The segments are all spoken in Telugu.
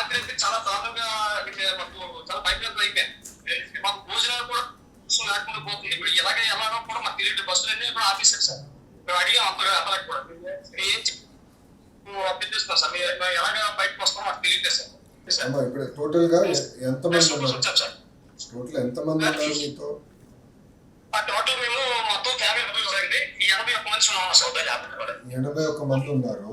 రాత్రి అయితే చాలా దారుణంగా చాలా భయపడత అయిపోయాయి మాకు భోజనాలు కూడా అసలు లేకుండా పోతుంది. ఇప్పుడు ఎలాగ ఎలాగో కూడా మాకు తెలియదు. బస్సులు అన్ని కూడా ఆఫీసర్ సార్. మేము అడిగాం అంతగా అతనికి కూడా. ఏం అభ్యర్థిస్తున్నాం సార్. మీరు ఎలాగ బయటకు వస్తామో మాకు తెలియదు సార్. సార్. ఇప్పుడు టోటల్గా ఎంత మంది సార్. టోటల్ ఎంత మంది ఉన్నారు మీతో? టోటల్ మేము మొత్తం ఫ్యామిలీ ఎనభై ఒక్క మంది ఉన్నాం కూడా ఎనభై ఒక్క మంది ఉన్నారు.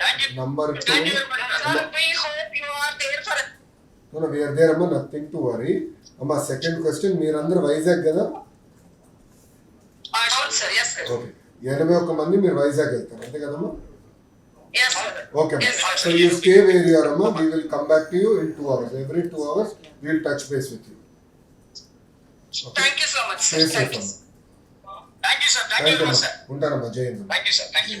very much sir we hope you are there for No, we are there, అమ్మా నథింగ్ టు వరీ అమ్మా సెకండ్ క్వశ్చన్ మీరందరూ వైజాగ్ కదా? అవును సార్ ఎస్ సార్ ఓకే ఎనభై ఒక్క మంది మీరు వైజాగ్ వెళ్తారు. అంతే కదమ్మా? Yes sir okay Yes, sir. So you stay where you are అమ్మా we will come back to you in two hours every two hours we will touch base with you okay thank you so much stay sir safe thank you అమ్మా thank you sir thank you thank you very much అమ్మా సార్ ఉంటానమ్మా. జై Hind. Thank you sir thank you